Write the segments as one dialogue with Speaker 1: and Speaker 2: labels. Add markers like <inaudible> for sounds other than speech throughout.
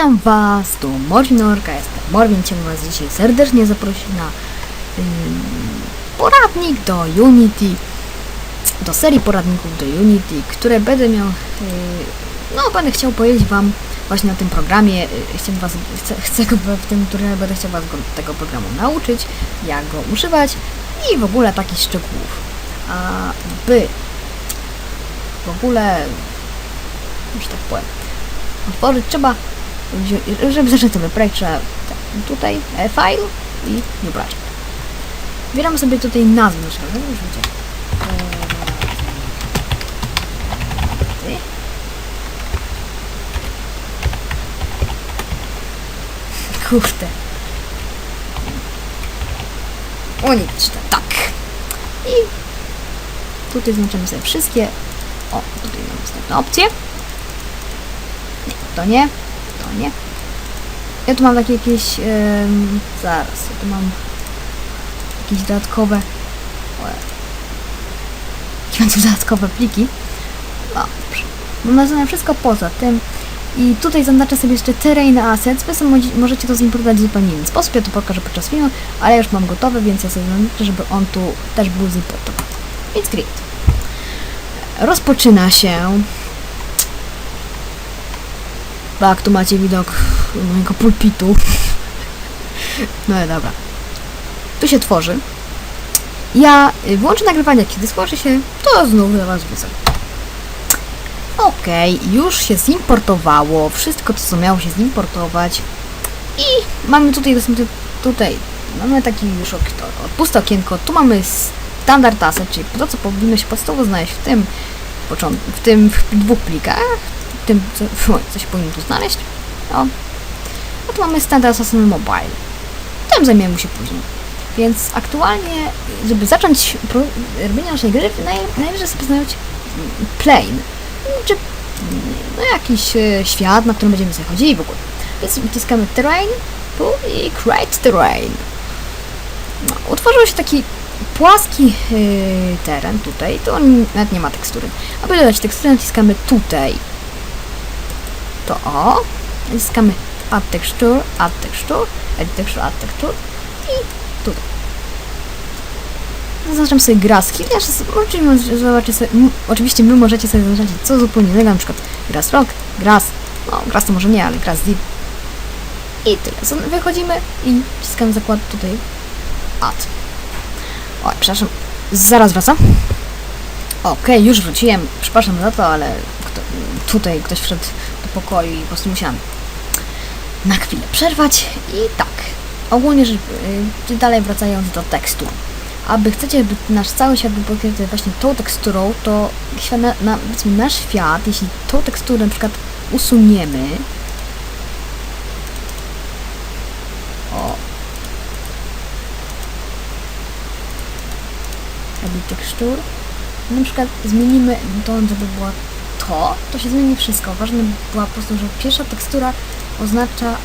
Speaker 1: Witam Was, tu Morwinorka, jestem Morwin, chciałbym Was dzisiaj serdecznie zaprosić na ym, poradnik do Unity, do serii poradników do Unity, które będę miał, yy, no będę chciał powiedzieć Wam właśnie o tym programie, yy, chcę, was, chcę, chcę w tym tutorialu będę chciał Was go, tego programu nauczyć, jak go używać i w ogóle takich szczegółów. A by w ogóle, już tak powiem, otworzyć trzeba, żeby sobie projekt, trzeba tutaj e, file i new project. Wybieramy sobie tutaj nazwę naszego. Eee, Kurde. O nie, czytam. Tak. I tutaj znaczymy sobie wszystkie. O, tutaj mamy następne opcje. Nie, to nie, nie. Ja tu mam takie jakieś, em, zaraz, ja tu mam jakieś dodatkowe, jakie tu dodatkowe pliki. No, dobrze. Mam nazywane wszystko poza tym. I tutaj zaznaczę sobie jeszcze Terrain Assets. Wy sobie mo- możecie to zimportować w zupełnie inny sposób. Ja to pokażę podczas filmu, ale już mam gotowy, więc ja sobie zaznaczę, żeby on tu też był zimportowany. Więc great. Rozpoczyna się tak, tu macie widok mojego pulpitu. <laughs> No ale dobra. Tu się tworzy. Ja włączę nagrywanie, kiedy stworzy się, to znów do Was wrócę. Okej, już się zimportowało wszystko, co miało się zimportować. I mamy tutaj dostępny, tutaj mamy taki już puste okienko. Tu mamy standard asset, czyli to, co powinno się podstawowo znaleźć w tym, w tym w dwóch plikach tym, co, <laughs> co się powinno tu znaleźć. O. A tu mamy Standard Assassin Mobile. Tym zajmiemy się później. Więc aktualnie, żeby zacząć robienie naszej gry, naj, najwyżej sobie znaleźć mm, plane. Czy no, jakiś e, świat, na którym będziemy sobie chodzili w ogóle. Więc wciskamy terrain i create terrain. No, utworzył się taki płaski yy, teren tutaj, to on nawet nie ma tekstury. Aby dodać teksturę, naciskamy tutaj. To o, naciskamy add texture, add texture, edit texture, add texture i tutaj. Zaznaczam sobie graski, też zobaczycie sobie, oczywiście wy możecie sobie zaznaczyć co zupełnie innego, na przykład grass rock, grass, no grass to może nie, ale grass deep. I tyle. Wychodzimy i wciskamy zakład tutaj add. Oj, przepraszam, zaraz wracam. Okej, już wróciłem. Przepraszam za to, ale kto, tutaj ktoś wszedł pokoju i po prostu musiałam na chwilę przerwać. I tak, ogólnie rzecz, yy, dalej wracając do tekstu. Aby chcecie, by nasz cały świat był pokryty właśnie tą teksturą, to świat, na, na, nasz świat, jeśli tą teksturę na przykład usuniemy, o, tekstur. Na przykład zmienimy to, żeby była to, to się zmieni wszystko. Ważne była po prostu, że pierwsza tekstura oznacza y,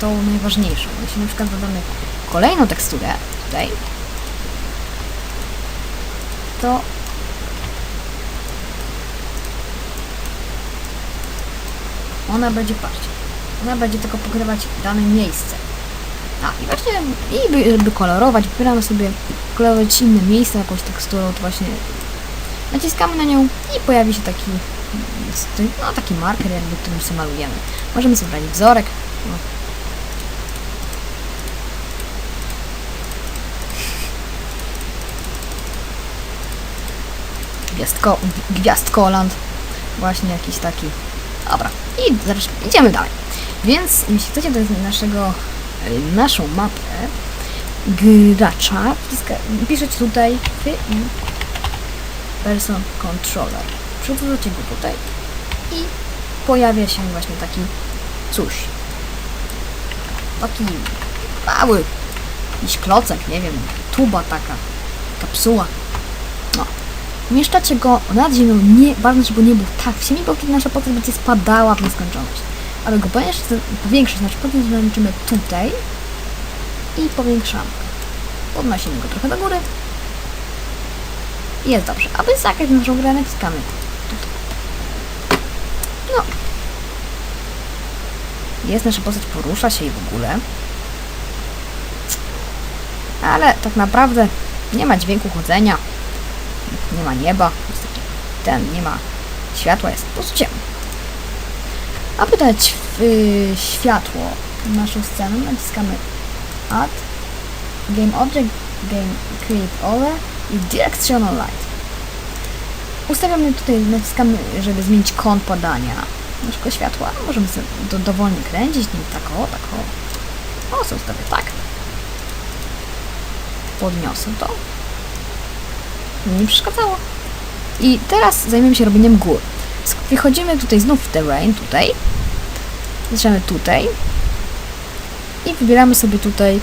Speaker 1: tą najważniejszą. Jeśli na przykład dodamy kolejną teksturę tutaj, to ona będzie, patrzcie, ona będzie tylko pokrywać dane miejsce. A, i właśnie, i by, żeby kolorować, wybieramy sobie kolorować inne miejsce jakąś teksturą, to właśnie naciskamy na nią i pojawi się taki, no taki marker jakby, którym sobie malujemy. Możemy sobie wzorek. No. Gwiazdko, gwiazdkoland. Właśnie jakiś taki. Dobra, i zaraz idziemy dalej. Więc jeśli chcecie do naszego, y, naszą mapę gracza, piszecie tutaj person controller. Przewrócicie go tutaj i pojawia się właśnie taki coś. Taki mały jakiś klocek, nie wiem, tuba taka, kapsuła. No. Umieszczacie go nad ziemią, nie, ważne, żeby nie był tak w ziemi, bo wtedy nasza postać będzie spadała w nieskończoność. Aby go powiększyć, powiększyć znaczy potem zaliczymy tutaj i powiększamy. Podnosimy go trochę do góry. I jest dobrze. Aby zagrać naszą grę, naciskamy. No. jest, nasza postać porusza się i w ogóle. Ale tak naprawdę nie ma dźwięku chodzenia, nie ma nieba, jest taki ten, nie ma światła, jest po prostu ciemno. Aby dać y, światło na naszą scenę, naciskamy Add, Game Object, Game Create Over i Directional Light. Ustawiamy tutaj, naciskamy, żeby zmienić kąt podania naszego światła. Możemy sobie do, dowolnie kręcić, nim tak o, tak o. O, sobie ustawię tak. Podniosę to. Nie przeszkadzało. I teraz zajmiemy się robieniem gór. Wchodzimy tutaj znów w terrain, tutaj. Zaczynamy tutaj. I wybieramy sobie tutaj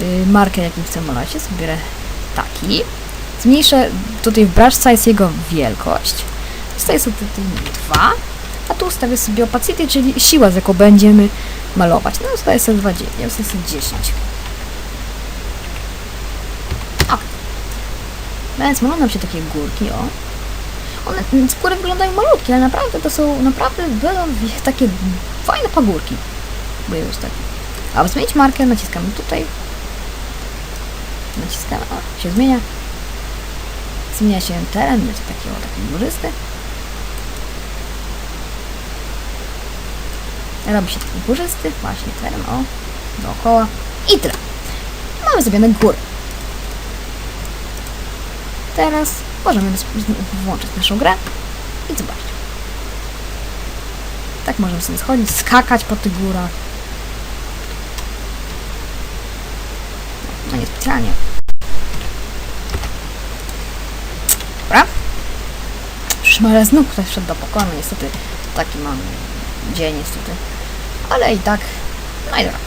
Speaker 1: y, markę, jakim chcemy sobie Wybierę taki. Zmniejszę tutaj w brush size jego wielkość. Ustawię sobie tutaj 2. A tu ustawię sobie opacity, czyli siła, z jaką będziemy malować. No ustawię sobie 20. Ja ustawię sobie 10. O. Więc malą nam się takie górki, o. One z góry wyglądają malutkie, ale naprawdę to są naprawdę będą takie fajne pagórki. Bo już tak. Aby zmienić markę, naciskamy tutaj. Naciskamy, o, się zmienia. Zmienia się teren, będzie taki, o, taki górzysty. Robi się taki górzysty, właśnie teren, o, dookoła. I tyle. Mamy zrobione góry. Teraz możemy włączyć naszą grę i zobaczyć. Tak możemy sobie schodzić, skakać po tych górach. No nie specjalnie. Dobra. Szmale znów ktoś wszedł do pokoju, no niestety taki mam dzień niestety. Ale i tak, no i dobra.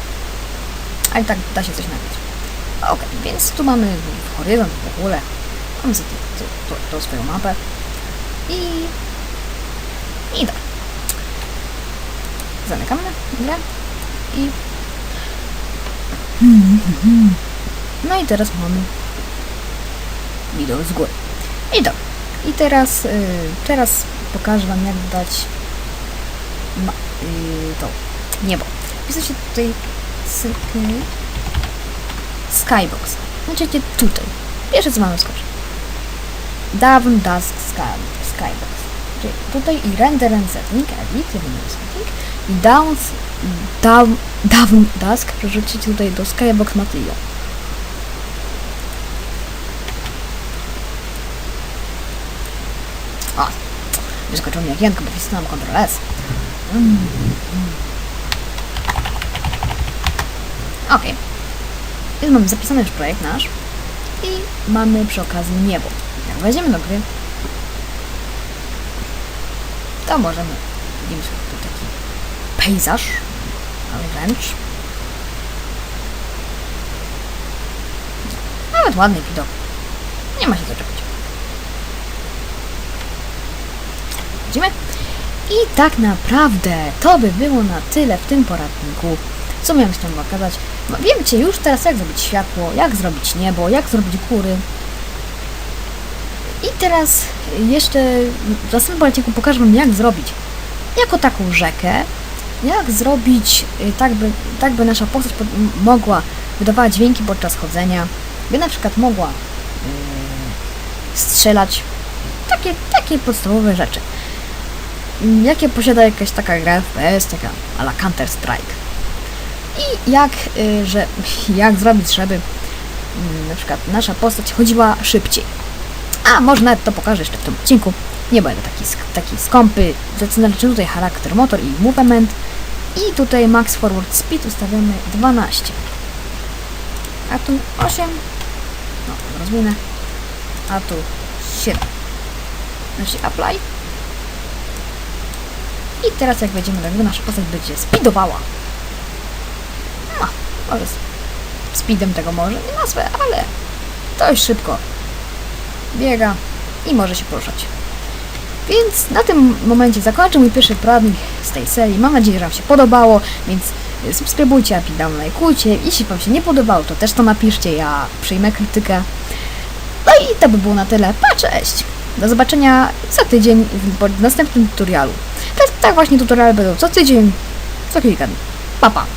Speaker 1: A i tak da się coś nagrać. Okej, więc tu mamy horyzont w ogóle. Mamy sobie tu swoją mapę. I... I tak. Zamykamy grę. I... No i teraz mamy widok z góry. I to. I teraz, y, teraz pokażę Wam jak dać ma, y, to niebo. Piszecie tutaj Skybox. Znaczy tutaj. Pierwsze co mamy wskoczyć. Dawn Dusk Sky, Skybox. Czyli tutaj i render and setting, edit, render setting i downs, down, Dawn Dusk przerzucić tutaj do Skybox Material. O, wyskoczyło mi okienko, bo wcisnąłem Ctrl S. Mm. Okej. Więc mamy zapisany już projekt nasz i mamy przy okazji niebo. Jak wejdziemy do gry, to możemy widzimy tu taki pejzaż, ale wręcz. Nawet ładny widok. Nie ma się co czepiać. I tak naprawdę to by było na tyle w tym poradniku. Co miałem z tym pokazać? No, wiecie już teraz jak zrobić światło, jak zrobić niebo, jak zrobić góry. I teraz jeszcze w następnym odcinku pokażę Wam jak zrobić jako taką rzekę, jak zrobić y, tak by, tak by nasza postać mogła wydawała dźwięki podczas chodzenia, by na przykład mogła y, strzelać, takie, takie podstawowe rzeczy. Jakie posiada jakaś taka gra FPS, taka a la Counter Strike. I jak, y, że, <laughs> jak zrobić, żeby mm, na przykład nasza postać chodziła szybciej. A może nawet to pokażę jeszcze w tym odcinku. Nie będę taki, taki skąpy. Zaczynamy tutaj charakter motor i movement. I tutaj max forward speed ustawiamy 12. A tu 8. No, rozwinę. A tu 7. Znaczy apply. I teraz jak wejdziemy do gry, nasza postać będzie speedowała. No, może speedem tego może nie nazwę, ale dość szybko biega i może się poruszać. Więc na tym momencie zakończę mój pierwszy poradnik z tej serii. Mam nadzieję, że Wam się podobało, więc subskrybujcie, a dam lajkujcie. Jeśli Wam się nie podobało, to też to napiszcie, ja przyjmę krytykę. No i to by było na tyle. Pa, cześć! Do zobaczenia za tydzień w następnym tutorialu. Tak, właśnie tutoriale będą co tydzień, co kilka dni. Pa, pa.